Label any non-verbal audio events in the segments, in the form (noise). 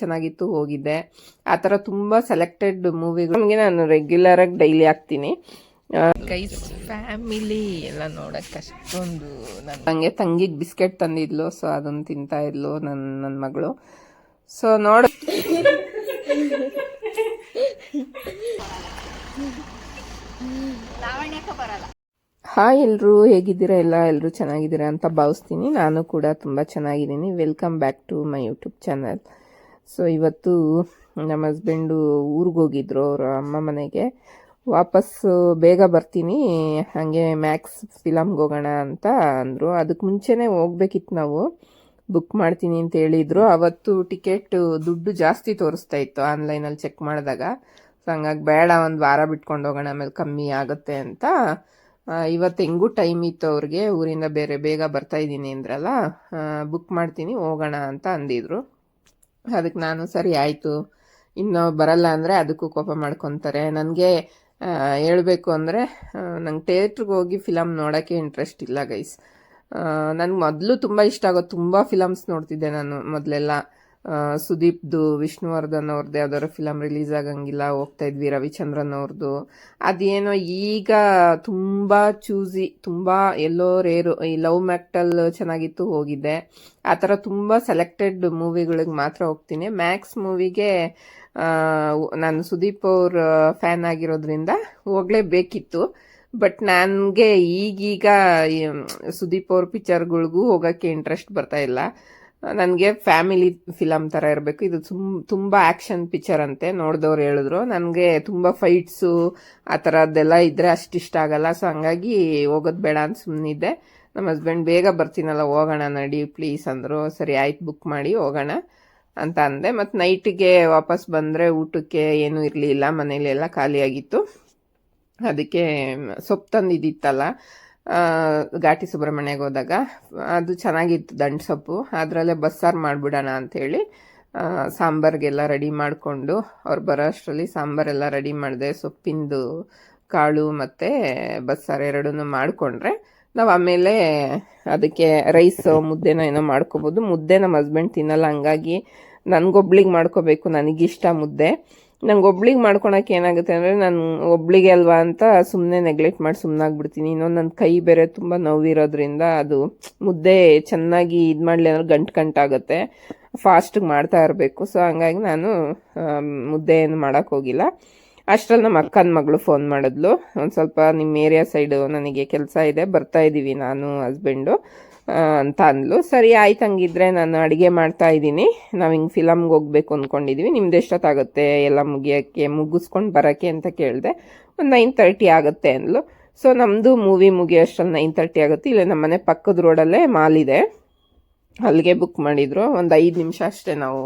ಚೆನ್ನಾಗಿತ್ತು ಹೋಗಿದ್ದೆ. ಆ ಥರ ತುಂಬ ಸೆಲೆಕ್ಟೆಡ್ ಮೂವಿಗಳು ನಮಗೆ ನಾನು ರೆಗ್ಯುಲರ್ ಆಗಿ ಡೈಲಿ ಹಾಕ್ತೀನಿ. ಗೈಸ್ ಫ್ಯಾಮಿಲಿ ಎಲ್ಲ ನೋಡಕ್ಕೆ ಅಷ್ಟೊಂದು ನನಗೆ ತಂಗಿಗೆ ಬಿಸ್ಕೆಟ್ ತಂದಿದ್ಲು ಸೊ ಅದನ್ನು ತಿಂತಾ ಇದ್ಲು ನನ್ನ ನನ್ನ ಮಗಳು. ಸೊ ನೋಡ. ಹಾಯ್ ಎಲ್ಲರೂ ಹೇಗಿದ್ದೀರಾ? ಎಲ್ಲ ಎಲ್ಲರೂ ಚೆನ್ನಾಗಿದ್ದೀರಾ ಅಂತ ಭಾವಿಸ್ತೀನಿ. ನಾನು ಕೂಡ ತುಂಬ ಚೆನ್ನಾಗಿದ್ದೀನಿ. Welcome back to my YouTube channel so ಇವತ್ತು ನಮ್ಮ ಹಸ್ಬೆಂಡು ಊರಿಗೆ ಹೋಗಿದ್ರು, ಅವರ ಅಮ್ಮ ಮನೆಗೆ. ವಾಪಸ್ಸು ಬೇಗ ಬರ್ತೀನಿ, ಹಾಗೆ ಮ್ಯಾಕ್ಸ್ ಫಿಲಮ್ಗೆ ಹೋಗೋಣ ಅಂತ ಅಂದರು. ಅದಕ್ಕೆ ಮುಂಚೆನೇ ಹೋಗ್ಬೇಕಿತ್ತು ನಾವು. ಬುಕ್ ಮಾಡ್ತೀನಿ ಅಂತ ಹೇಳಿದ್ರು. ಅವತ್ತು ಟಿಕೆಟ್ ದುಡ್ಡು ಜಾಸ್ತಿ ತೋರಿಸ್ತಾ ಇತ್ತು ಆನ್ಲೈನಲ್ಲಿ ಚೆಕ್ ಮಾಡಿದಾಗ. ಸೊ ಹಂಗಾಗಿ ಬೇಡ, ಒಂದು ವಾರ ಬಿಟ್ಕೊಂಡು ಹೋಗೋಣ, ಆಮೇಲೆ ಕಮ್ಮಿ ಆಗುತ್ತೆ ಅಂತ. ಇವತ್ತು ಹೆಂಗೂ ಟೈಮ್ ಇತ್ತು ಅವ್ರಿಗೆ. ಊರಿಂದ ಬೇರೆ ಬೇಗ ಬರ್ತಾ ಇದ್ದೀನಿ ಅಂದ್ರಲ್ಲ. ಬುಕ್ ಮಾಡ್ತೀನಿ, ಹೋಗೋಣ ಅಂತ ಅಂದಿದ್ರು. ಅದಕ್ಕೆ ನಾನು ಸರಿ ಆಯಿತು. ಇನ್ನು ಬರಲ್ಲ ಅಂದರೆ ಅದಕ್ಕೂ ಕೋಪ ಮಾಡ್ಕೊತಾರೆ. ನನಗೆ ಹೇಳಬೇಕು ಅಂದರೆ ನಂಗೆ ಥಿಯೇಟ್ರಿಗೆ ಹೋಗಿ ಫಿಲಮ್ ನೋಡೋಕ್ಕೆ ಇಂಟ್ರೆಸ್ಟ್ ಇಲ್ಲ ಗೈಸ್ ನನಗೆ ಮೊದಲು ತುಂಬ ಇಷ್ಟ ಆಗೋ ತುಂಬ ಫಿಲಮ್ಸ್ ನೋಡ್ತಿದ್ದೆ ನಾನು ಮೊದಲೆಲ್ಲ. ಸುದೀಪ್ದು, ವಿಷ್ಣುವರ್ಧನ್ ಅವ್ರದ್ದು ಯಾವ್ದಾದ್ರು ಫಿಲಮ್ ರಿಲೀಸ್ ಆಗಂಗಿಲ್ಲ, ಹೋಗ್ತಾ ಇದ್ವಿ ರವಿಚಂದ್ರನ್ ಅವ್ರದ್ದು ಅದೇನೋ ಈಗ ತುಂಬ ಚೂಸಿ ತುಂಬ ಎಲ್ಲೋ ರೇರು ಈ ಲವ್ ಮ್ಯಾಕ್ಟಲ್ ಚೆನ್ನಾಗಿತ್ತು ಹೋಗಿದ್ದೆ ಆ ಥರ ತುಂಬ ಸೆಲೆಕ್ಟೆಡ್ ಮೂವಿಗಳಿಗೆ ಮಾತ್ರ ಹೋಗ್ತೀನಿ. ಮ್ಯಾಕ್ಸ್ ಮೂವಿಗೆ ನಾನು ಸುದೀಪ್ ಅವ್ರ ಫ್ಯಾನ್ ಆಗಿರೋದ್ರಿಂದ ಹೋಗಲೇಬೇಕಿತ್ತು. ಬಟ್ ನನಗೆ ಈಗೀಗ ಸುದೀಪ್ ಅವ್ರ ಪಿಕ್ಚರ್ಗಳಿಗೂ ಹೋಗೋಕ್ಕೆ ಇಂಟ್ರೆಸ್ಟ್ ಬರ್ತಾ ಇಲ್ಲ. ನನಗೆ ಫ್ಯಾಮಿಲಿ ಫಿಲಮ್ ಥರ ಇರಬೇಕು. ಇದು ತುಂಬ ತುಂಬ ಆ್ಯಕ್ಷನ್ ಪಿಕ್ಚರ್ ಅಂತೆ ನೋಡಿದವ್ರು ಹೇಳಿದ್ರು. ನನಗೆ ತುಂಬ ಫೈಟ್ಸು ಆ ಥರದ್ದೆಲ್ಲ ಇದ್ದರೆ ಅಷ್ಟಿಷ್ಟ ಆಗಲ್ಲ. ಸೊ ಹಂಗಾಗಿ ಹೋಗೋದು ಬೇಡ ಅಂತ ಸುಮ್ಮನಿದ್ದೆ ನಮ್ಮ ಹಸ್ಬೆಂಡ್ ಬೇಗ ಬರ್ತೀನಲ್ಲ, ಹೋಗೋಣ ನಡಿ ಪ್ಲೀಸ್ ಅಂದರು. ಸರಿ, ಆಯ್ತು ಬುಕ್ ಮಾಡಿ ಹೋಗೋಣ ಅಂತ ಅಂದೆ. ಮತ್ತು ನೈಟಿಗೆ ವಾಪಸ್ ಬಂದರೆ ಊಟಕ್ಕೆ ಏನೂ ಇರಲಿಲ್ಲ. ಮನೇಲಿ ಎಲ್ಲ ಖಾಲಿಯಾಗಿತ್ತು. ಅದಕ್ಕೆ ಸೊಪ್ಪು ತಂದಿದ್ದಿತ್ತಲ್ಲ. ಘಾಟಿ ಸುಬ್ರಹ್ಮಣ್ಯಗೆ ಹೋದಾಗ, ಅದು ಚೆನ್ನಾಗಿತ್ತು ದಂಟು ಸೊಪ್ಪು, ಅದರಲ್ಲೇ ಬಸ್ಸಾರು ಮಾಡಿಬಿಡೋಣ ಅಂಥೇಳಿ ಸಾಂಬಾರಿಗೆಲ್ಲ ರೆಡಿ ಮಾಡಿಕೊಂಡು, ಅವ್ರು ಬರೋ ಅಷ್ಟರಲ್ಲಿ ಸಾಂಬಾರೆಲ್ಲ ರೆಡಿ ಮಾಡಿದೆ, ಸೊಪ್ಪಿಂದು, ಕಾಳು ಮತ್ತು ಬಸ್ಸಾರು ಎರಡನ್ನೂ ಮಾಡಿಕೊಂಡ್ರೆ, ನಾವು ಆಮೇಲೆ ಅದಕ್ಕೆ ರೈಸ್, ಮುದ್ದೆನೋ ಏನೋ ಮಾಡ್ಕೋಬೋದು. ಮುದ್ದೆ ನಮ್ಮ ಹಸ್ಬೆಂಡ್ ತಿನ್ನಲ್ಲ, ಹಂಗಾಗಿ ನನಗೊಬ್ಳಿಗೆ ಮಾಡ್ಕೋಬೇಕು, ನನಗಿಷ್ಟ ಮುದ್ದೆ. ನಂಗೆ ಒಬ್ಳಿಗೆ ಮಾಡ್ಕೊಳಕ್ಕೆ ಏನಾಗುತ್ತೆ ಅಂದರೆ ನಾನು ಒಬ್ಳಿಗೆ ಅಲ್ವಾ ಅಂತ ಸುಮ್ಮನೆ ನೆಗ್ಲೆಕ್ಟ್ ಮಾಡಿ ಸುಮ್ಮನಾಗ್ಬಿಡ್ತೀನಿ ಇನ್ನೊಂದು ನನ್ನ ಕೈ ಬೇರೆ ತುಂಬ ನೋವಿರೋದ್ರಿಂದ ಅದು ಮುದ್ದೆ ಚೆನ್ನಾಗಿ ಇದು ಮಾಡಲಿ ಅಂದ್ರೆ ಗಂಟು ಗಂಟಾಗುತ್ತೆ ಫಾಸ್ಟಿಗೆ ಮಾಡ್ತಾ ಇರಬೇಕು. ಸೊ ಹಂಗಾಗಿ ನಾನು ಮುದ್ದೆ ಏನು ಮಾಡೋಕ್ಕೋಗಿಲ್ಲ ಅಷ್ಟರಲ್ಲಿ ನಮ್ಮ ಅಕ್ಕನ ಮಗಳು ಫೋನ್ ಮಾಡಿದ್ಲು. ಒಂದು ಸ್ವಲ್ಪ ನಿಮ್ಮ ಏರಿಯಾ ಸೈಡು ನನಗೆ ಕೆಲಸ ಇದೆ. ಬರ್ತಾ ಇದ್ದೀವಿ ನಾನು ಹಸ್ಬೆಂಡು ಅಂತ ಅಂದ್ಲು ಸರಿ, ಆಯ್ತು ಹಂಗಿದ್ರೆ ನಾನು ಅಡುಗೆ ಮಾಡ್ತಾ ಇದ್ದೀನಿ. ನಾವು ಹಿಂಗೆ ಫಿಲಮ್ಗೆ ಹೋಗ್ಬೇಕು ಅಂದ್ಕೊಂಡಿದ್ದೀವಿ ನಿಮ್ದು ಎಷ್ಟೊತ್ತಾಗುತ್ತೆ? ಎಲ್ಲ ಮುಗಿಯೋಕ್ಕೆ, ಮುಗಿಸ್ಕೊಂಡು ಬರೋಕ್ಕೆ ಅಂತ ಕೇಳಿದೆ. ಒಂದು ನೈನ್ ತರ್ಟಿ ಆಗುತ್ತೆ ಅಂದ್ಲು. ಸೊ ನಮ್ಮದು ಮೂವಿ ಮುಗಿಯೋಷ್ಟರಲ್ಲಿ ನೈನ್ ತರ್ಟಿ ಆಗುತ್ತೆ. ಇಲ್ಲೇ ನಮ್ಮ ಮನೆ ಪಕ್ಕದ ರೋಡಲ್ಲೇ ಮಾಲ್ ಇದೆ. ಅಲ್ಲಿಗೆ ಬುಕ್ ಮಾಡಿದ್ರು. ಒಂದು ಐದು ನಿಮಿಷ ಅಷ್ಟೇ ನಾವು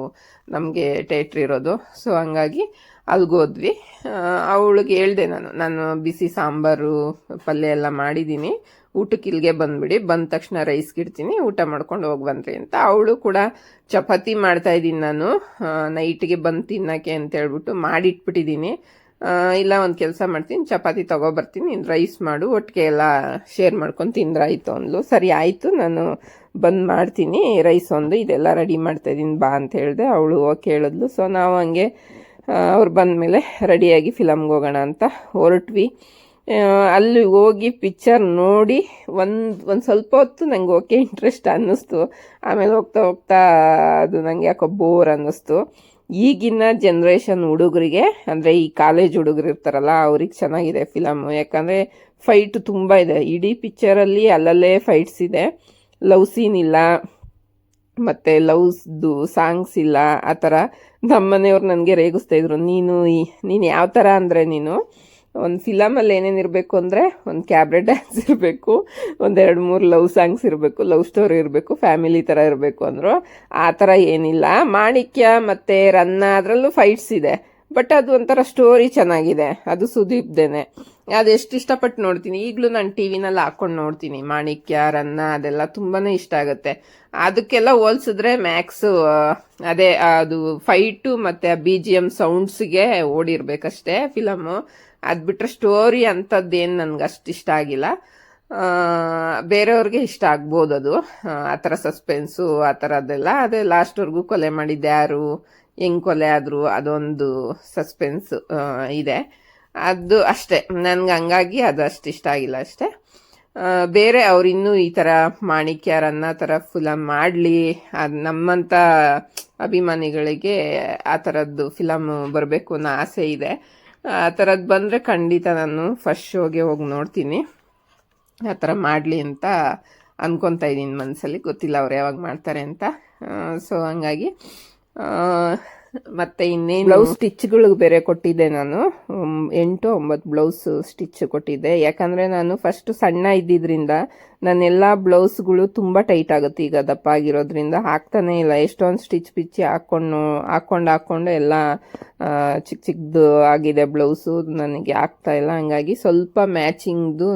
ನಮಗೆ ಟೇಟ್ರ್ ಇರೋದು. ಸೊ ಹಂಗಾಗಿ ಅಲ್ಲಿಗೆ ಹೋದ್ವಿ. ಅವಳಿಗೆ ಹೇಳ್ದೆ ನಾನು. ನಾನು ಬಿಸಿ ಸಾಂಬಾರು, ಪಲ್ಯ ಎಲ್ಲ ಮಾಡಿದ್ದೀನಿ ಊಟಕ್ಕೆ ಇಲ್ಲಿಗೆ ಬಂದ್ಬಿಡಿ. ಬಂದ ತಕ್ಷಣ ರೈಸ್ಗೆ ಇಡ್ತೀನಿ. ಊಟ ಮಾಡ್ಕೊಂಡು ಹೋಗಿ ಬಂದ್ರಿ ಅಂತ. ಅವಳು ಕೂಡ ಚಪಾತಿ ಮಾಡ್ತಾ ಇದ್ದೀನಿ ನಾನು. ನೈಟ್ಗೆ ಬಂದು ತಿನ್ನಕ್ಕೆ ಅಂತ ಹೇಳ್ಬಿಟ್ಟು ಮಾಡಿಟ್ಬಿಟ್ಟಿದ್ದೀನಿ. ಇಲ್ಲ, ಒಂದು ಕೆಲಸ ಮಾಡ್ತೀನಿ. ಚಪಾತಿ ತೊಗೊಬರ್ತೀನಿ ನೀನು ರೈಸ್ ಮಾಡು. ಒಟ್ಟಿಗೆ ಎಲ್ಲ ಶೇರ್ ಮಾಡ್ಕೊಂಡು ತಿಂದ್ರಾಯ್ತು ಅಂದ್ಲು. ಸರಿ, ಆಯಿತು. ನಾನು ಬಂದು ಮಾಡ್ತೀನಿ. ರೈಸ್ ಒಂದು, ಇದೆಲ್ಲ ರೆಡಿ ಮಾಡ್ತಾ ಇದ್ದೀನಿ. ಬಾ ಅಂತ ಹೇಳಿದೆ. ಅವಳು ಓಕೆ ಹೇಳಿದ್ಲು ಸೊ ನಾವು ಹಂಗೆ ಅವ್ರು ಬಂದಮೇಲೆ ರೆಡಿಯಾಗಿ ಫಿಲಮ್ಗೆ ಹೋಗೋಣ ಅಂತ ಹೊರಟ್ವಿ. ಅಲ್ಲಿ ಹೋಗಿ ಪಿಕ್ಚರ್ ನೋಡಿ ಒಂದು ಒಂದು ಸ್ವಲ್ಪ ಹೊತ್ತು ನಂಗೆ ಓಕೆ ಇಂಟ್ರೆಸ್ಟ್ ಅನ್ನಿಸ್ತು. ಆಮೇಲೆ ಹೋಗ್ತಾ ಹೋಗ್ತಾ ಅದು ನನಗೆ ಯಾಕೋ ಬೋರ್ ಅನ್ನಿಸ್ತು. ಈಗಿನ ಜನ್ರೇಷನ್ ಹುಡುಗರಿಗೆ, ಅಂದರೆ ಈ ಕಾಲೇಜ್ ಹುಡುಗರು ಇರ್ತಾರಲ್ಲ, ಅವ್ರಿಗೆ ಚೆನ್ನಾಗಿದೆ ಫಿಲಮ್ ಯಾಕಂದರೆ ಫೈಟ್ ತುಂಬ ಇದೆ. ಇಡೀ ಪಿಕ್ಚರಲ್ಲಿ ಅಲ್ಲಲ್ಲೇ ಫೈಟ್ಸ್ ಇದೆ. ಲವ್ ಸೀನ್ ಇಲ್ಲ. ಮತ್ತು ಲವ್ಸ್ದು ಸಾಂಗ್ಸ್ ಇಲ್ಲ. ಆ ಥರ ನಮ್ಮನೆಯವ್ರು ನನಗೆ ರೇಗಿಸ್ತಾ ಇದ್ರು. ನೀನು ನೀನು ಯಾವ ಥರ ಅಂದರೆ ನೀನು? ಒಂದು ಫಿಲಮಲ್ಲಿ ಏನೇನು ಇರಬೇಕು ಅಂದರೆ ಒಂದು ಕ್ಯಾಬ್ರೆ ಡ್ಯಾನ್ಸ್ ಇರಬೇಕು ಒಂದೆರಡು ಮೂರು ಲವ್ ಸಾಂಗ್ಸ್ ಇರಬೇಕು ಲವ್ ಸ್ಟೋರಿ ಇರಬೇಕು ಫ್ಯಾಮಿಲಿ ಥರ ಇರಬೇಕು ಅಂದರು. ಆ ಥರ ಏನಿಲ್ಲ. ಮಾಣಿಕ್ಯ ಮತ್ತು ರನ್ನ ಅದರಲ್ಲೂ ಫೈಟ್ಸ್ ಇದೆ. ಬಟ್ ಅದು ಒಂಥರ ಸ್ಟೋರಿ ಚೆನ್ನಾಗಿದೆ. ಅದು ಸುದೀಪ್ದೇನೆ ಅದು ಎಷ್ಟು ಇಷ್ಟಪಟ್ಟು ನೋಡ್ತೀನಿ. ಈಗಲೂ ನಾನು ಟಿ ವಿನಲ್ಲಿ ಹಾಕೊಂಡು ನೋಡ್ತೀನಿ. ಮಾಣಿಕ್ಯ, ರನ್ನ ಅದೆಲ್ಲ ತುಂಬಾ ಇಷ್ಟ ಆಗುತ್ತೆ. ಅದಕ್ಕೆಲ್ಲ ಹೋಲ್ಸಿದ್ರೆ ಮ್ಯಾಕ್ಸು ಅದೇ ಅದು ಫೈಟು ಮತ್ತು ಬಿ ಜಿ ಎಂ ಸೌಂಡ್ಸ್ಗೆ ಓಡಿರ್ಬೇಕಷ್ಟೇ ಫಿಲಮು ಅದು ಬಿಟ್ಟರೆ ಸ್ಟೋರಿ ಅಂಥದ್ದೇನು ನನಗೆ ಅಷ್ಟು ಇಷ್ಟ ಆಗಿಲ್ಲ. ಬೇರೆಯವ್ರಿಗೆ ಇಷ್ಟ ಆಗ್ಬೋದು ಅದು. ಆ, ಥರ ಸಸ್ಪೆನ್ಸು ಆ ಥರದ್ದೆಲ್ಲ. ಅದೇ ಲಾಸ್ಟ್ವರೆಗೂ ಕೊಲೆ ಮಾಡಿದ್ದೆ ಯಾರು ಹೆಂಗ್ ಕೊಲೆ ಆದರು ಅದೊಂದು ಸಸ್ಪೆನ್ಸ್ ಇದೆ. ಅದು ಅಷ್ಟೇ. ನನ್ಗೆ ಹಂಗಾಗಿ ಅದು ಅಷ್ಟು ಇಷ್ಟ ಆಗಿಲ್ಲ ಅಷ್ಟೇ. ಬೇರೆ ಅವರಿನ್ನೂ ಈ ಥರ ಮಾಣಿಕ್ಯರನ್ನ ಥರ ಫಿಲಮ್ ಮಾಡಲಿ. ಅದು ನಮ್ಮಂಥ ಅಭಿಮಾನಿಗಳಿಗೆ ಆ ಥರದ್ದು ಫಿಲಮ್ ಬರಬೇಕು ಅನ್ನೋ ಆಸೆ ಇದೆ. ಆ ಥರದ್ದು ಬಂದರೆ ಖಂಡಿತ ನಾನು ಫಸ್ಟ್ ಶೋಗೆ ಹೋಗಿ ನೋಡ್ತೀನಿ. ಆ ಥರ ಮಾಡಲಿ ಅಂತ ಅಂದ್ಕೊತಾ ಇದ್ದೀನಿ ಮನಸ್ಸಲ್ಲಿ ಗೊತ್ತಿಲ್ಲ ಅವ್ರು ಯಾವಾಗ ಮಾಡ್ತಾರೆ ಅಂತ. ಸೊ ಹಂಗಾಗಿ ಮತ್ತು ಇನ್ನೇನು? ಬ್ಲೌಸ್ ಸ್ಟಿಚ್ಗಳಿಗೆ ಬೇರೆ ಕೊಟ್ಟಿದ್ದೆ ನಾನು. ಎಂಟು ಒಂಬತ್ತು ಬ್ಲೌಸ್ ಸ್ಟಿಚ್ ಕೊಟ್ಟಿದ್ದೆ. ಯಾಕಂದರೆ ನಾನು ಫಸ್ಟು ಸಣ್ಣ ಇದ್ದಿದ್ರಿಂದ ನನ್ನೆಲ್ಲ ಬ್ಲೌಸ್ಗಳು ತುಂಬ ಟೈಟ್ ಆಗುತ್ತೆ ಈಗ ದಪ್ಪ ಆಗಿರೋದ್ರಿಂದ ಹಾಕ್ತಾನೆ ಇಲ್ಲ. ಎಷ್ಟೊಂದು ಸ್ಟಿಚ್ ಪಿಚ್ಚಿ ಹಾಕ್ಕೊಂಡು ಹಾಕ್ಕೊಂಡು ಹಾಕ್ಕೊಂಡು ಎಲ್ಲ ಚಿಕ್ಕ ಚಿಕ್ಕದು ಆಗಿದೆ ಬ್ಲೌಸು. ನನಗೆ ಆಗ್ತಾ ಇಲ್ಲ. ಹಂಗಾಗಿ ಸ್ವಲ್ಪ ಮ್ಯಾಚಿಂಗ್ದು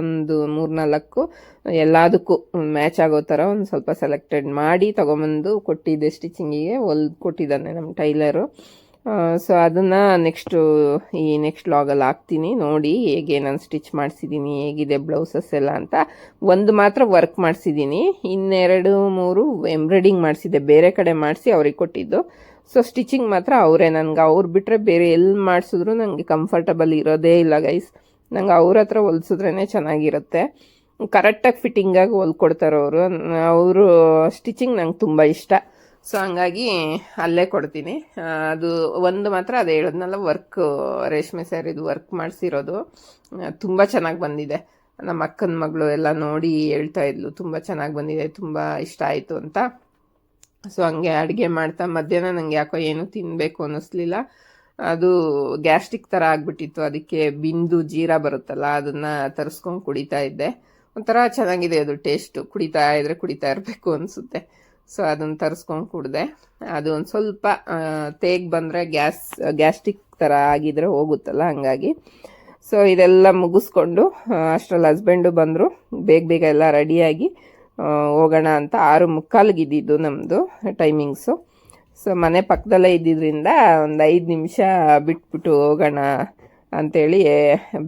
ಒಂದು ಮೂರ್ನಾಲ್ಕು ಎಲ್ಲದಕ್ಕೂ ಮ್ಯಾಚ್ ಆಗೋ ಥರ ಒಂದು ಸ್ವಲ್ಪ ಸೆಲೆಕ್ಟೆಡ್ ಮಾಡಿ ತೊಗೊಂಬಂದು ಕೊಟ್ಟಿದ್ದೆ ಸ್ಟಿಚಿಂಗಿಗೆ. ಹೊಲ್ದು ಕೊಟ್ಟಿದ್ದಾನೆ ನಮ್ಮ ಟೈಲರು. ಸೊ ಅದನ್ನು ನೆಕ್ಸ್ಟು ಈ ನೆಕ್ಸ್ಟ್ ಲಾಗಲ್ಲಿ ಹಾಕ್ತೀನಿ. ನೋಡಿ ಹೇಗೆ ನಾನು ಸ್ಟಿಚ್ ಮಾಡಿಸಿದ್ದೀನಿ ಹೇಗಿದೆ ಬ್ಲೌಸಸ್ ಎಲ್ಲ ಅಂತ. ಒಂದು ಮಾತ್ರ ವರ್ಕ್ ಮಾಡಿಸಿದ್ದೀನಿ ಇನ್ನೆರಡು, ಮೂರು ಎಂಬ್ರಾಯ್ಡಿಂಗ್ ಮಾಡಿಸಿದ್ದೆ ಬೇರೆ ಕಡೆ ಮಾಡಿಸಿ ಅವ್ರಿಗೆ ಕೊಟ್ಟಿದ್ದು. ಸೊ ಸ್ಟಿಚಿಂಗ್ ಮಾತ್ರ ಅವರೇ. ನನಗೆ ಅವ್ರು ಬಿಟ್ಟರೆ ಬೇರೆ ಎಲ್ಲಿ ಮಾಡಿಸಿದ್ರು ನನಗೆ ಕಂಫರ್ಟಬಲ್ ಇರೋದೇ ಇಲ್ಲ ಗೈಸ್ ನಂಗೆ ಅವ್ರ ಹತ್ರ ಹೊಲ್ಸಿದ್ರೇ ಚೆನ್ನಾಗಿರುತ್ತೆ. ಕರೆಕ್ಟಾಗಿ ಫಿಟ್ಟಿಂಗಾಗಿ ಹೊಲ್ಕೊಡ್ತಾರೆ ಅವರು. ಅವರು ಸ್ಟಿಚಿಂಗ್ ನಂಗೆ ತುಂಬ ಇಷ್ಟ. ಸೊ ಹಂಗಾಗಿ ಅಲ್ಲೇ ಕೊಡ್ತೀನಿ. ಅದು ಒಂದು ಮಾತ್ರ ಅದು ಹೇಳಿದ್ನಲ್ಲ ವರ್ಕ್ ರೇಷ್ಮೆ ಸ್ಯಾರಿದು ವರ್ಕ್ ಮಾಡಿಸಿರೋದು. ತುಂಬ ಚೆನ್ನಾಗಿ ಬಂದಿದೆ. ನಮ್ಮ ಅಕ್ಕನ ಮಗಳು ಎಲ್ಲ ನೋಡಿ ಹೇಳ್ತಾ ಇದ್ಲು, ತುಂಬ ಚೆನ್ನಾಗಿ ಬಂದಿದೆ, ತುಂಬ ಇಷ್ಟ ಆಯಿತು ಅಂತ. ಸೊ ಹಂಗೆ ಅಡುಗೆ ಮಾಡ್ತಾ, ಮಧ್ಯಾಹ್ನ ನನಗೆ ಯಾಕೋ ಏನು ತಿನ್ನಬೇಕು ಅನ್ನಿಸ್ಲಿಲ್ಲ. ಅದು ಗ್ಯಾಸ್ಟ್ರಿಕ್ ಥರ ಆಗಿಬಿಟ್ಟಿತ್ತು. ಅದಕ್ಕೆ ಬಿಂದು ಜೀರಾ ಬರುತ್ತಲ್ಲ, ಅದನ್ನು ತರಿಸ್ಕೊಂಡು ಕುಡಿತಾ ಇದ್ದೆ. ಒಂಥರ ಚೆನ್ನಾಗಿದೆ ಅದು ಟೇಸ್ಟು ಕುಡಿತಾ ಇದ್ರೆ ಕುಡಿತಾ ಇರಬೇಕು ಅನಿಸುತ್ತೆ. ಸೊ ಅದನ್ನು ತರಿಸ್ಕೊಂಡು ಕುಡಿದೆ. ಅದು ಒಂದು ಸ್ವಲ್ಪ ತೇಗ್ ಬಂದರೆ ಗ್ಯಾಸ್ ಗ್ಯಾಸ್ಟಿಕ್ ಥರ ಆಗಿದ್ರೆ ಹೋಗುತ್ತಲ್ಲ ಹಂಗಾಗಿ. ಸೊ ಇದೆಲ್ಲ ಮುಗಿಸ್ಕೊಂಡು ಅಷ್ಟರಲ್ಲಿ ಹಸ್ಬೆಂಡು ಬಂದರು. ಬೇಗ ಬೇಗ ಎಲ್ಲ ರೆಡಿಯಾಗಿ ಹೋಗೋಣ ಅಂತ ಆರು ಮುಕ್ಕಾಲ್ಗಿದ್ದಿದ್ದು ನಮ್ಮದು ಟೈಮಿಂಗ್ಸು. ಸೊ ಮನೆ ಪಕ್ಕದಲ್ಲೇ ಇದ್ದಿದ್ದರಿಂದ ಒಂದು ಐದು ನಿಮಿಷ ಬಿಟ್ಬಿಟ್ಟು ಹೋಗೋಣ ಅಂತೇಳಿ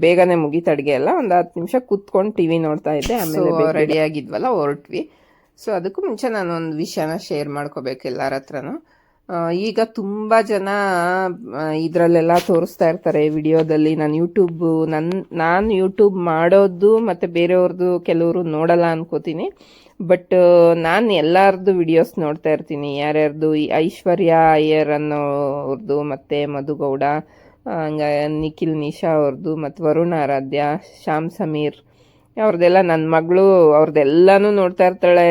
ಬೇಗನೆ ಮುಗೀತು ಅಡುಗೆ ಎಲ್ಲ. ಒಂದು ಹತ್ತು ನಿಮಿಷ ಕೂತ್ಕೊಂಡು ಟಿ ವಿ ನೋಡ್ತಾ ಇದ್ದೆ. ಆಮೇಲೆ ರೆಡಿಯಾಗಿದ್ವಲ್ಲ ಹೊರಟ್ವಿ. ಸೊ ಅದಕ್ಕೂ ಮುಂಚೆ ನಾನು ಒಂದು ವಿಷಯನ ಶೇರ್ ಮಾಡ್ಕೋಬೇಕು ಎಲ್ಲರ ಹತ್ರನೂ. ಈಗ ತುಂಬ ಜನ ಇದರಲ್ಲೆಲ್ಲ ತೋರಿಸ್ತಾ ಇರ್ತಾರೆ ವಿಡಿಯೋದಲ್ಲಿ. ನಾನು ಯೂಟ್ಯೂಬ್ ನನ್ನ ನಾನು ಯೂಟ್ಯೂಬ್ ಮಾಡೋದು ಮತ್ತು ಬೇರೆಯವ್ರದ್ದು ಕೆಲವರು ನೋಡಲ್ಲ ಅನ್ಕೋತೀನಿ. ಬಟ್ ನಾನು ಎಲ್ಲರದ್ದು ವಿಡಿಯೋಸ್ ನೋಡ್ತಾ ಇರ್ತೀನಿ. ಯಾರ್ಯಾರ್ದು ಈ ಐಶ್ವರ್ಯ ಅಯ್ಯರ್ ಅನ್ನೋರ್ದು, ಮತ್ತು ಮಧುಗೌಡ ಹಂಗ ನಿಖಿಲ್ ನಿಶಾ ಅವ್ರದ್ದು ಮತ್ತು ವರುಣ್ ಆರಾಧ್ಯ, ಶ್ಯಾಮ್ ಸಮೀರ್ ಅವ್ರದ್ದೆಲ್ಲ ನನ್ನ ಮಗಳು ಅವ್ರದ್ದೆಲ್ಲನೂ ನೋಡ್ತಾ ಇರ್ತಾಳೆ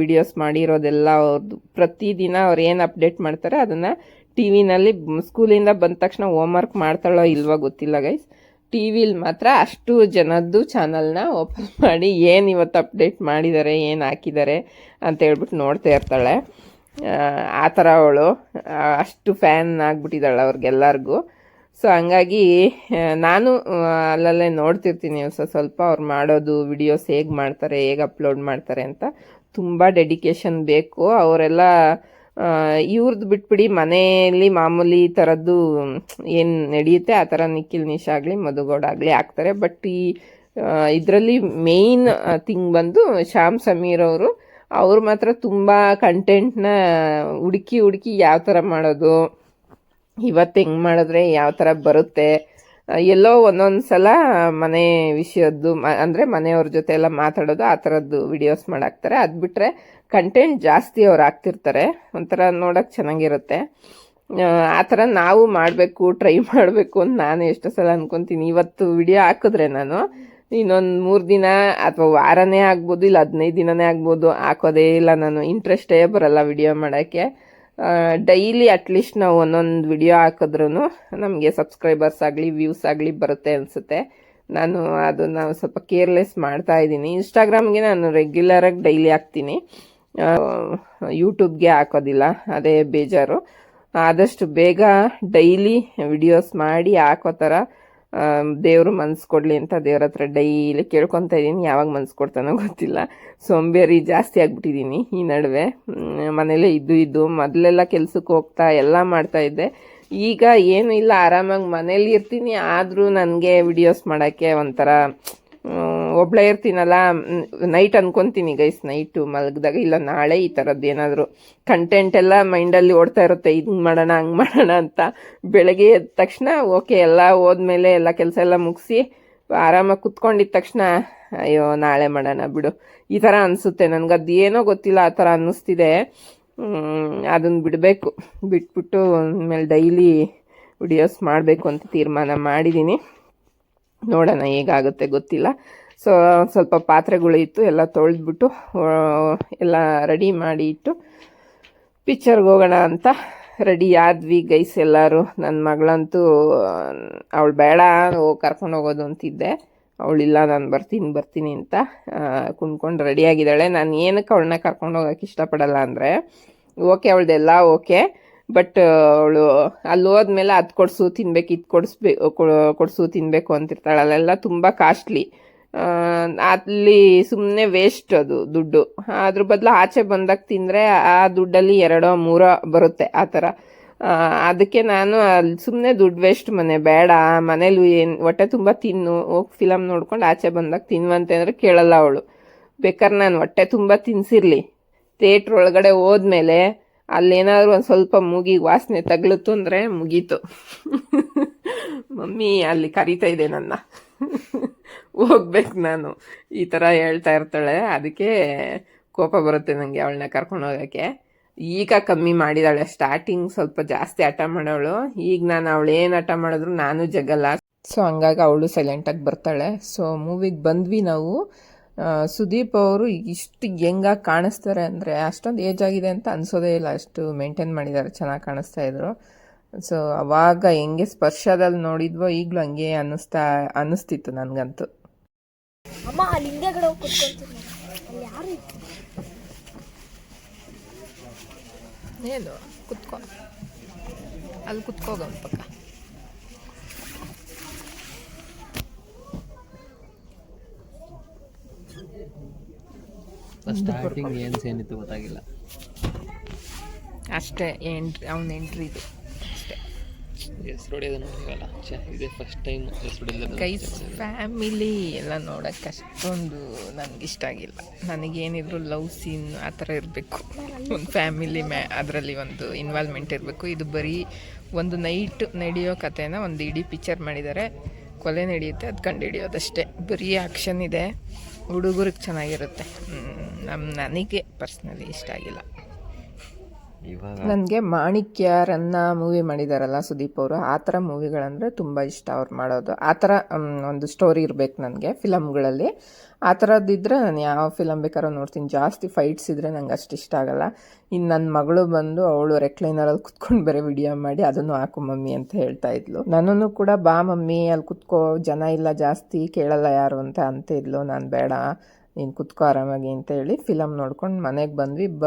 ವಿಡಿಯೋಸ್ ಮಾಡಿರೋದೆಲ್ಲ ಅವ್ರದ್ದು ಪ್ರತಿದಿನ ಅವ್ರು ಏನು ಅಪ್ಡೇಟ್ ಮಾಡ್ತಾರೆ ಅದನ್ನು ಟಿ ವಿನಲ್ಲಿ ಸ್ಕೂಲಿಂದ ಬಂದ ತಕ್ಷಣ ಹೋಮ್ವರ್ಕ್ ಮಾಡ್ತಾಳೋ ಇಲ್ವೋ ಗೊತ್ತಿಲ್ಲ ಗೈಸ್ ಟಿ ವಿಲಿ ಮಾತ್ರ ಅಷ್ಟು ಜನದ್ದು ಚಾನಲ್ನ ಓಪನ್ ಮಾಡಿ ಏನು ಇವತ್ತು ಅಪ್ಡೇಟ್ ಮಾಡಿದ್ದಾರೆ ಏನು ಹಾಕಿದ್ದಾರೆ ಅಂತ ಹೇಳ್ಬಿಟ್ಟು ನೋಡ್ತಾ ಇರ್ತಾಳೆ. ಆ ಥರ ಅವಳು. ಅಷ್ಟು ಫ್ಯಾನ್ ಆಗ್ಬಿಟ್ಟಿದ್ದಾಳೆ ಅವ್ರಿಗೆಲ್ಲರಿಗೂ. ಸೊ ಹಂಗಾಗಿ ನಾನು ಅಲ್ಲಲ್ಲೇ ನೋಡ್ತಿರ್ತೀನಿ ಹೊಸ ಸ್ವಲ್ಪ ಅವ್ರು ಮಾಡೋದು ವಿಡಿಯೋಸ್ ಹೇಗೆ ಮಾಡ್ತಾರೆ, ಹೇಗೆ ಅಪ್ಲೋಡ್ ಮಾಡ್ತಾರೆ ಅಂತ. ತುಂಬ ಡೆಡಿಕೇಶನ್ ಬೇಕು. ಅವರೆಲ್ಲ ಇವ್ರದ್ದು ಬಿಟ್ಬಿಡಿ, ಮನೆಯಲ್ಲಿ ಮಾಮೂಲಿ ಥರದ್ದು ಏನು ನಡೆಯುತ್ತೆ, ಆ ಥರ ನಿಖಿಲ್, ನಿಶಾ ಆಗಲಿ, ಮಧುಗೌಡ ಆಗಲಿ ಆಗ್ತಾರೆ. ಬಟ್ ಈ ಇದರಲ್ಲಿ ಮೇಯ್ನ್ ಥಿಂಗ್ ಬಂದು ಶ್ಯಾಮ್ ಸಮೀರ್ ಅವರು. ಅವ್ರು ಮಾತ್ರ ತುಂಬ ಕಂಟೆಂಟ್ನ ಹುಡುಕಿ ಹುಡುಕಿ ಯಾವ ಥರ ಮಾಡೋದು ಇವತ್ತು ಹೆಂಗೆ ಮಾಡಿದ್ರೆ ಯಾವ ಥರ ಬರುತ್ತೆ? ಎಲ್ಲೋ ಒಂದೊಂದು ಸಲ ಮನೆ ವಿಷಯದ್ದು ಮ ಅಂದರೆ ಮನೆಯವ್ರ ಜೊತೆ ಎಲ್ಲ ಮಾತಾಡೋದು ಆ ಥರದ್ದು ವಿಡಿಯೋಸ್ ಮಾಡಾಕ್ತಾರೆ. ಅದು ಬಿಟ್ಟರೆ ಕಂಟೆಂಟ್ ಜಾಸ್ತಿ ಅವ್ರು ಹಾಕ್ತಿರ್ತಾರೆ. ಒಂಥರ ನೋಡೋಕೆ ಚೆನ್ನಾಗಿರುತ್ತೆ. ಆ, ಆ ಥರ ನಾವು ಮಾಡಬೇಕು ಟ್ರೈ (laughs) ಮಾಡಬೇಕು ಅಂತ ನಾನು ಎಷ್ಟೋ ಸಲ ಅಂದ್ಕೊತೀನಿ ಇವತ್ತು ವಿಡಿಯೋ ಹಾಕಿದ್ರೆ ನಾನು ಇನ್ನೊಂದು ಮೂರು ದಿನ ಅಥವಾ ವಾರನೇ ಆಗ್ಬೋದು ಇಲ್ಲ ಹದಿನೈದು ದಿನನೇ ಆಗ್ಬೋದು ಹಾಕೋದೇ ಇಲ್ಲ ನಾನು. ಇಂಟ್ರೆಸ್ಟೇ ಬರಲ್ಲ ವಿಡಿಯೋ ಮಾಡೋಕ್ಕೆ. ಡೈಲಿ ಅಟ್ಲೀಸ್ಟ್ ನಾವು ಒಂದೊಂದು ವಿಡಿಯೋ ಹಾಕಿದ್ರೂ ನಮಗೆ ಸಬ್ಸ್ಕ್ರೈಬರ್ಸ್ ಆಗಲಿ ವ್ಯೂಸ್ ಆಗಲಿ ಬರುತ್ತೆ ಅನಿಸುತ್ತೆ. ನಾನು ಅದನ್ನು ಸ್ವಲ್ಪ ಕೇರ್ಲೆಸ್ ಮಾಡ್ತಾ ಇದ್ದೀನಿ. ಇನ್ಸ್ಟಾಗ್ರಾಮ್ಗೆ ನಾನು ರೆಗ್ಯುಲರಾಗಿ ಡೈಲಿ ಹಾಕ್ತೀನಿ. ಯೂಟ್ಯೂಬ್ಗೆ ಹಾಕೋದಿಲ್ಲ. ಅದೇ ಬೇಜಾರು. ಆದಷ್ಟು ಬೇಗ ಡೈಲಿ ವಿಡಿಯೋಸ್ ಮಾಡಿ ಹಾಕೋ ಥರ ದೇವರು ಮನ್ಸು ಕೊಡಲಿ ಅಂತ ದೇವ್ರ ಹತ್ರ ಡೈಲಿ ಕೇಳ್ಕೊತಾ ಇದ್ದೀನಿ ಯಾವಾಗ ಮನ್ಸು ಕೊಡ್ತಾನೋ ಗೊತ್ತಿಲ್ಲ. ಸೋಂಬೇರಿ ಜಾಸ್ತಿ ಆಗ್ಬಿಟ್ಟಿದ್ದೀನಿ ಈ ನಡುವೆ. ಮನೇಲೆ ಇದ್ದು ಇದ್ದು ಮೊದಲೆಲ್ಲ ಕೆಲ್ಸಕ್ಕೆ ಹೋಗ್ತಾ ಎಲ್ಲ ಮಾಡ್ತಾ ಇದ್ದೆ. ಈಗ ಏನು ಇಲ್ಲ, ಆರಾಮಾಗಿ ಮನೇಲಿ ಇರ್ತೀನಿ. ಆದರೂ ನನಗೆ ವಿಡಿಯೋಸ್ ಮಾಡೋಕ್ಕೆ ಒಂಥರ ಒಬ್ಳೇ ಇರ್ತೀನಲ್ಲ ನೈಟ್ ಅನ್ಕೊಂತೀನಿ ಗೈಸ್ ನೈಟು ಮಲಗಿದಾಗ ಇಲ್ಲ, ನಾಳೆ ಈ ಥರದ್ದು ಏನಾದರೂ ಕಂಟೆಂಟ್ ಎಲ್ಲ ಮೈಂಡಲ್ಲಿ ಓಡ್ತಾ ಇರುತ್ತೆ ಹಿಂಗೆ ಮಾಡೋಣ, ಹಂಗೆ ಮಾಡೋಣ ಅಂತ ಬೆಳಗ್ಗೆ ಎದ್ದ ತಕ್ಷಣ ಓಕೆ ಎಲ್ಲ ಹೋದ್ಮೇಲೆ ಎಲ್ಲ ಕೆಲಸ ಎಲ್ಲ ಮುಗಿಸಿ, ಆರಾಮಾಗಿ ಕುತ್ಕೊಂಡಿದ್ದ ತಕ್ಷಣ, ಅಯ್ಯೋ, ನಾಳೆ ಮಾಡೋಣ ಬಿಡು. ಈ ಥರ ಅನಿಸುತ್ತೆ ನನಗೆ ಅದು ಏನೋ ಗೊತ್ತಿಲ್ಲ, ಆ ಥರ ಅನ್ನಿಸ್ತಿದೆ. ಅದನ್ನು ಬಿಡಬೇಕು. ಬಿಟ್ಬಿಟ್ಟು ಆಮೇಲೆ ಡೈಲಿ ವಿಡಿಯೋಸ್ ಮಾಡಬೇಕು ಅಂತ ತೀರ್ಮಾನ ಮಾಡಿದ್ದೀನಿ ನೋಡೋಣ ಹೇಗಾಗುತ್ತೆ ಗೊತ್ತಿಲ್ಲ. ಸೊ ಸ್ವಲ್ಪ ಪಾತ್ರೆಗಳು ಇತ್ತು, ಎಲ್ಲ ತೊಳೆದ್ಬಿಟ್ಟು ಎಲ್ಲ ರೆಡಿ ಮಾಡಿ ಇಟ್ಟು ಪಿಕ್ಚರ್ಗೆ ಹೋಗೋಣ ಅಂತ ರೆಡಿ ಆದ್ವಿ. ಗೈಸ್ ಎಲ್ಲರೂ ನನ್ನ ಮಗಳಂತೂ, ಅವಳು ಬೇಡ ಕರ್ಕೊಂಡು ಹೋಗೋದು ಅಂತಿದ್ದೆ. ಅವಳಿಲ್ಲ ನಾನು ಬರ್ತೀನಿ ಬರ್ತೀನಿ ಅಂತ ಕುಣ್ಕೊಂಡು ರೆಡಿಯಾಗಿದ್ದಾಳೆ ನಾನು ಏನಕ್ಕೆ ಅವಳನ್ನ ಕರ್ಕೊಂಡು ಹೋಗೋಕೆ ಇಷ್ಟಪಡಲ್ಲ ಅಂದರೆ ಓಕೆ ಅವಳದೆಲ್ಲ ಓಕೆ ಬಟ್ ಅವಳು ಅಲ್ಲಿ ಹೋದ್ಮೇಲೆ ಅದು ಕೊಡಿಸು, ತಿನ್ಬೇಕು, ಇದು ಕೊಡಿಸ್ಬೇಕು ಕೊಡಿಸು ತಿನ್ನಬೇಕು ಅಂತಿರ್ತಾಳೆ. ಅಲ್ಲೆಲ್ಲ ತುಂಬ ಕಾಸ್ಟ್ಲಿ ಅಲ್ಲಿ ಸುಮ್ಮನೆ ವೇಸ್ಟ್ ಅದು ದುಡ್ಡು. ಅದ್ರ ಬದಲು ಆಚೆ ಬಂದಾಗ ತಿಂದರೆ ಆ ದುಡ್ಡಲ್ಲಿ ಎರಡೋ ಮೂರೋ ಬರುತ್ತೆ ಆ ಥರ. ಅದಕ್ಕೆ ನಾನು ಅಲ್ಲಿ ಸುಮ್ಮನೆ ದುಡ್ಡು ವೇಸ್ಟ್ ಮನೆ ಬೇಡ. ಮನೇಲಿ ಏನು, ಹೊಟ್ಟೆ ತುಂಬ ತಿನ್ನು. ಹೋಗಿ ಫಿಲಮ್ ನೋಡ್ಕೊಂಡು ಆಚೆ ಬಂದಾಗ ತಿನ್ನುವಂತೆ ಅಂದರೆ ಕೇಳಲ್ಲ ಅವಳು. ಬೇಕಾದ್ರೆ ನಾನು ಹೊಟ್ಟೆ ತುಂಬ ತಿನ್ಸಿರ್ಲಿ. ಥಿಯೇಟ್ರ್ ಒಳಗಡೆ ಹೋದ್ಮೇಲೆ ಅಲ್ಲೇನಾದ್ರೂ ಒಂದು ಸ್ವಲ್ಪ ಮೂಗಿಗೆ ವಾಸನೆ ತಗ್ಲತ್ತು ಅಂದರೆ ಮುಗೀತು. (laughs) ಮಮ್ಮಿ ಅಲ್ಲಿ ಕರಿತಾ ಇದೆ ನನ್ನ. (laughs) ಹೋಗ್ಬೇಕು ನಾನು. ಈ ಥರ ಹೇಳ್ತಾ ಇರ್ತಾಳೆ. ಅದಕ್ಕೆ ಕೋಪ ಬರುತ್ತೆ ನನಗೆ ಅವಳನ್ನ ಕರ್ಕೊಂಡು ಹೋಗೋಕ್ಕೆ. ಈಗ ಕಮ್ಮಿ ಮಾಡಿದಾಳೆ. ಸ್ಟಾರ್ಟಿಂಗ್ ಸ್ವಲ್ಪ ಜಾಸ್ತಿ ಹಠ ಮಾಡೋಳು. ಈಗ ನಾನು ಅವಳು ಏನು ಹಠ ಮಾಡಿದ್ರು ನಾನು ಜಗಲ್ಲ. ಸೊ ಹಂಗಾಗಿ ಅವಳು ಸೈಲೆಂಟಾಗಿ ಬರ್ತಾಳೆ. ಸೊ ಮೂವಿಗೆ ಬಂದ್ವಿ ನಾವು. ಸುದೀಪ್ ಅವರು ಇಷ್ಟು ಹೆಂಗಾಗಿ ಕಾಣಿಸ್ತಾರೆ ಅಂದರೆ ಅಷ್ಟೊಂದು ಏಜ್ ಆಗಿದೆ ಅಂತ ಅನಿಸೋದೇ ಇಲ್ಲ. ಅಷ್ಟು ಮೇಂಟೈನ್ ಮಾಡಿದ್ದಾರೆ. ಚೆನ್ನಾಗಿ ಕಾಣಿಸ್ತಾ ಇದ್ರು. ಸೊ ಅವಾಗ ಹೆಂಗೆ ಸ್ಪರ್ಶದಲ್ಲಿ ನೋಡಿದ್ವೋ ಈಗಲೂ ಹಂಗೆ ಅನ್ನಿಸ್ತಾ, ಅನ್ನಿಸ್ತಿತ್ತು ನನಗಂತೂ. ಅಮ್ಮ ಅಲ್ಲಿ ಹಿಂದೆಗಡೆ ಹೋಗಿ ಕುತ್ಕೊಂತೀನಿ. ಅಲ್ಲಿ ಯಾರು ಇಲ್ಲ. ಏನು? ಕುತ್ಕೋ. ಅಲ್ಲಿ ಕುತ್ಕೋಗ ಪಕ್ಕ. ಸ್ಟಾರ್ಟಿಂಗ್ ಏನು ಸೀನ್ ಗೊತ್ತಾಗಿಲ್ಲ. ಅಷ್ಟೇ ಎಂಟ್ರಿ ಅವ್ನ ಎಂಟ್ರಿದು ಅಷ್ಟೇ ನೋಡಿವಲ್ಲ ಇದೇ ಫಸ್ಟ್ ಟೈಮ್ ಗೈಸ್ ಫ್ಯಾಮಿಲಿ ಎಲ್ಲ ನೋಡೋಕ್ಕೆ ಅಷ್ಟೊಂದು ಇಷ್ಟ ಆಗಿಲ್ಲ ನನಗೇನಿದ್ರು ಲವ್ ಸೀನ್ ಆ ಥರ ಇರಬೇಕು. ಒಂದು ಫ್ಯಾಮಿಲಿ ಮ್ಯಾ ಅದರಲ್ಲಿ ಒಂದು ಇನ್ವಾಲ್ವ್ಮೆಂಟ್ ಇರಬೇಕು. ಇದು ಬರೀ ಒಂದು ನೈಟ್ ನಡೆಯೋ ಕಥೆನ ಒಂದು ಇಡೀ ಪಿಕ್ಚರ್ ಮಾಡಿದ್ದಾರೆ ಕೊಲೆ ನಡೆಯುತ್ತೆ ಅದು ಕಂಡು ಹಿಡಿಯೋದಷ್ಟೇ. ಬರೀ ಆಕ್ಷನ್ ಇದೆ. ಹುಡುಗರಿಗೆ ಚೆನ್ನಾಗಿರುತ್ತೆ. ನಮ್ಮ ನನಗೆ ಪರ್ಸ್ನಲಿ ಇಷ್ಟ ಆಗಿಲ್ಲ. ನನಗೆ ಮಾಣಿಕ್ಯ ರನ್ನ ಮೂವಿ ಮಾಡಿದಾರಲ್ಲ ಸುದೀಪ್ ಅವರು, ಆ ಥರ ಮೂವಿಗಳಂದರೆ ತುಂಬ ಇಷ್ಟ ಅವ್ರು ಮಾಡೋದು. ಆ ಥರ ಒಂದು ಸ್ಟೋರಿ ಇರಬೇಕು ನನಗೆ ಫಿಲಮ್ಗಳಲ್ಲಿ ಆ ಥರದ್ದಿದ್ರೆ ನಾನು ಯಾವ ಫಿಲಮ್ ಬೇಕಾದ್ರೂ ನೋಡ್ತೀನಿ. ಜಾಸ್ತಿ ಫೈಟ್ಸ್ ಇದ್ದರೆ ನಂಗೆ ಅಷ್ಟು ಇಷ್ಟ ಆಗಲ್ಲ. ಇನ್ನು ನನ್ನ ಮಗಳು ಬಂದು ಅವಳು ರೆಕ್ಲೈನರಲ್ಲಿ ಕುತ್ಕೊಂಡು ಬೇರೆ ವಿಡಿಯೋ ಮಾಡಿ ಅದನ್ನು ಹಾಕು ಮಮ್ಮಿ ಅಂತ ಹೇಳ್ತಾ ಇದ್ಲು. ನನ್ನನ್ನು ಕೂಡ ಬಾ ಮಮ್ಮಿ, ಅಲ್ಲಿ ಕುತ್ಕೋ, ಜನ ಇಲ್ಲ ಜಾಸ್ತಿ, ಕೇಳಲ್ಲ ಯಾರು ಅಂತ ಅಂತ ಇದ್ಲು ನಾನು ಬೇಡ. ನೀನು ಕುತ್ಕೋ ಆರಾಮಾಗಿ ಅಂತ ಹೇಳಿ ಫಿಲಮ್ ನೋಡ್ಕೊಂಡು ಮನೆಗೆ ಬಂದ್ವಿ. ಬ,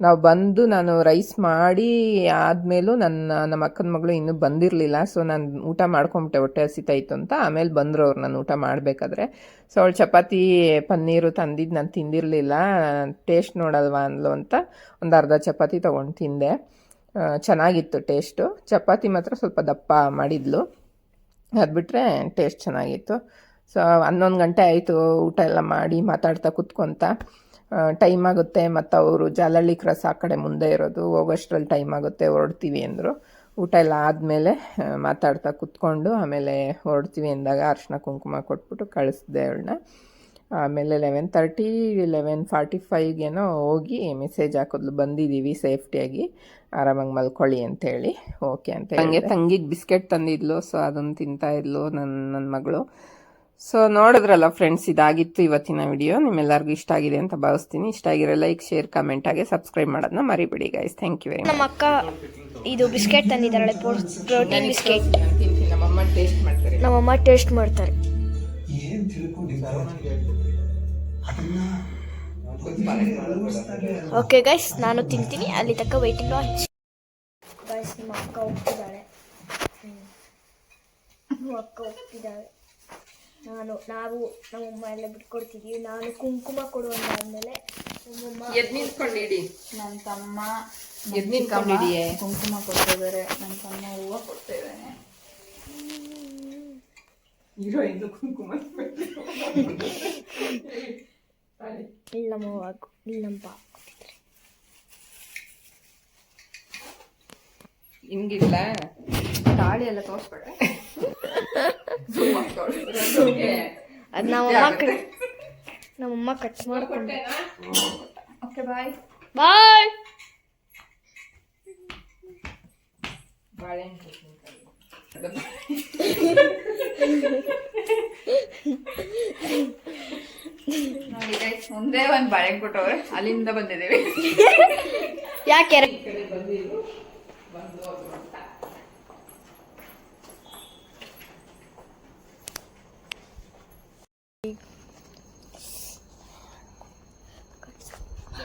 ನಾವು ಬಂದು ನಾನು ರೈಸ್ ಮಾಡಿ ಆದಮೇಲೂ ನನ್ನ, ನಮ್ಮ ಅಕ್ಕನ ಮಗಳು ಇನ್ನೂ ಬಂದಿರಲಿಲ್ಲ. ಸೊ ನಾನು ಊಟ ಮಾಡ್ಕೊಂಬಿಟ್ಟೆ, ಹೊಟ್ಟೆ ಹಸಿತಾಯಿತ್ತು ಅಂತ. ಆಮೇಲೆ ಬಂದರು ಅವ್ರು ನಾನು ಊಟ ಮಾಡಬೇಕಾದ್ರೆ. ಸೊ ಅವಳು ಚಪಾತಿ, ಪನ್ನೀರು ತಂದಿದ್ದು ನಾನು ತಿಂದಿರಲಿಲ್ಲ. ಟೇಸ್ಟ್ ನೋಡಲ್ವಾ ಅಂದ್ಲು ಅಂತ ಒಂದು ಅರ್ಧ ಚಪಾತಿ ತೊಗೊಂಡು ತಿಂದೆ. ಚೆನ್ನಾಗಿತ್ತು ಟೇಸ್ಟು. ಚಪಾತಿ ಮಾತ್ರ ಸ್ವಲ್ಪ ದಪ್ಪ ಮಾಡಿದ್ಲು. ಅದು ಬಿಟ್ಟರೆ ಟೇಸ್ಟ್ ಚೆನ್ನಾಗಿತ್ತು. ಸೊ ಹನ್ನೊಂದು ಗಂಟೆ ಆಯಿತು ಊಟ ಎಲ್ಲ ಮಾಡಿ ಮಾತಾಡ್ತಾ ಕುತ್ಕೊತ. ಟೈಮ್ ಆಗುತ್ತೆ ಮತ್ತು ಅವರು ಜಾಲಹಳ್ಳಿ ಕ್ರಾಸ್ ಆ ಕಡೆ ಮುಂದೆ ಇರೋದು. ಹೋಗೋಷ್ಟ್ರಲ್ಲಿ ಟೈಮ್ ಆಗುತ್ತೆ ಹೊರಡ್ತೀವಿ ಅಂದರು. ಊಟ ಎಲ್ಲ ಆದಮೇಲೆ ಮಾತಾಡ್ತಾ ಕುತ್ಕೊಂಡು ಆಮೇಲೆ ಹೊರಡ್ತೀವಿ ಅಂದಾಗ ಅರ್ಶಿನ ಕುಂಕುಮ ಕೊಟ್ಬಿಟ್ಟು ಕಳಿಸ್ದೆ ಅವಳನ್ನ. ಆಮೇಲೆ ಲೆವೆನ್ ತರ್ಟಿ ಲೆವೆನ್ ಫಾರ್ಟಿ ಫೈವ್ಗೇನೋ ಹೋಗಿ ಮೆಸೇಜ್ ಹಾಕೋದ್ಲು ಬಂದಿದ್ದೀವಿ ಸೇಫ್ಟಿಯಾಗಿ ಆರಾಮಾಗಿ ಮಲ್ಕೊಳ್ಳಿ ಅಂತೇಳಿ ಓಕೆ ಅಂತ ಹಂಗೆ ತಂಗಿಗೆ ಬಿಸ್ಕೆಟ್ ತಂದಿದ್ಲು ಸೊ ಅದನ್ನು ತಿಂತಾ ಇದ್ಲು ನನ್ನ ನನ್ನ ಮಗಳು. ಸೊ ನೋಡಿದ್ರಲ್ಲ ಫ್ರೆಂಡ್ಸ್ ಇದಾಗಿತ್ತು ಇವತ್ತಿನ ವಿಡಿಯೋ ನಿಮ್ಮೆಲ್ಲರಿಗೂ ಇಷ್ಟ ಆಗಿದೆ ಅಂತ ಭಾವಿಸ್ತೀನಿ. ಇಷ್ಟ ಆಗಿರೋ ಲೈಕ್ ಶೇರ್ ಕಮೆಂಟ್ ಹಾಗೆ ಸಬ್ಸ್ಕ್ರೈಬ್ ಮಾಡೋದನ್ನ ಮರಿಬೇಡಿ guys thank you very much ನಮ್ಮ ಅಕ್ಕ ಇದು ಬಿಸ್ಕೆಟ್ ತಂದಿದ್ದಾಳೆ ಪ್ರೋಟೀನ್ ಬಿಸ್ಕೆಟ್ ನಮ್ಮಮ್ಮ ಟೇಸ್ಟ್ ಮಾಡ್ತಾರೆ. ನಮ್ಮಮ್ಮ ಟೇಸ್ಟ್ ಮಾಡ್ತಾರೆ ಓಕೆ ಗೈಸ್ ನಾನು ತಿಂತೀನಿ. ಅಲ್ಲಿ ತಕ್ಕ ವೈಟಿಂಗ್ ವಾಚ್ ಗೈಸ್ ನಿಮ್ಮ ಅಕ್ಕ ಹೋಗ್ತಿದ್ದಾಳೆ ನಮ್ಮ ಅಕ್ಕ ಹೋಗ್ತಿದ್ದಾಳೆ ನಾನು ನಾವು ನಮ್ಮಮ್ಮ ಎಲ್ಲ ಬಿಟ್ಕೊಡ್ತೀವಿ ನಾನು ಕುಂಕುಮ ಕೊಡುವಂತಾದ್ಮೇಲೆ ನಮ್ಮಮ್ಮ ಎದ್ ನಿಂತ್ಕೊಂಡಿಡಿ. ನನ್ನ ತಮ್ಮ ಎದ್ ನಿಂತ್ಕೊಂಡಿಡಿಯೇ ಕುಂಕುಮ ಕೊಡ್ತಾ ಇದ್ದಾರೆ ನನ್ನ ತಮ್ಮ ಹೂವು ಕೊಡ್ತಾ ಇರೋ ಹೀರೋಯಿನ್ ಕುಂಕುಮ ಇಲ್ಲ ಮೂವಾಗು ಇಲ್ಲಂಪ ಹಿಂಗಿಲ್ಲ. ತಾಳಿ ಎಲ್ಲ ತೋರಿಸ್ಬೇಡ. (laughs) ಅದು ನಮ್ಮಮ್ಮ ಕಟ್ ನಮ್ಮಮ್ಮ ಕಟ್ ಮಾಡ್ಕೊಂಡೆ ಓಕೆ ಬಾಯ್ ಬಾಯ್ ಮುಂದೆ ಒಂದೇ ಒಂದ್ ಬಾಳೆ ಕೊಟ್ಟವ್ರೆ ಅಲ್ಲಿಂದ ಬಂದಿದ್ದೀವಿ. (laughs) ಯಾಕೆ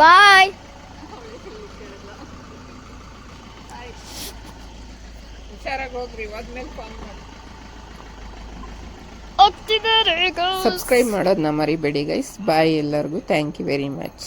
ಬಾಯ್ ಹುಷಾರಾಗಿ ಹೋಗ್ರಿ ಹೋದ್ಮೇಲೆ ಫೋನ್ ಮಾಡಿ. ಸಬ್ಸ್ಕ್ರೈಬ್ ಮಾಡೋದನ್ನ ಮರಿಬೇಡಿ ಗೈಸ್ ಬಾಯ್ ಎಲ್ಲರಿಗೂ. Thank you very much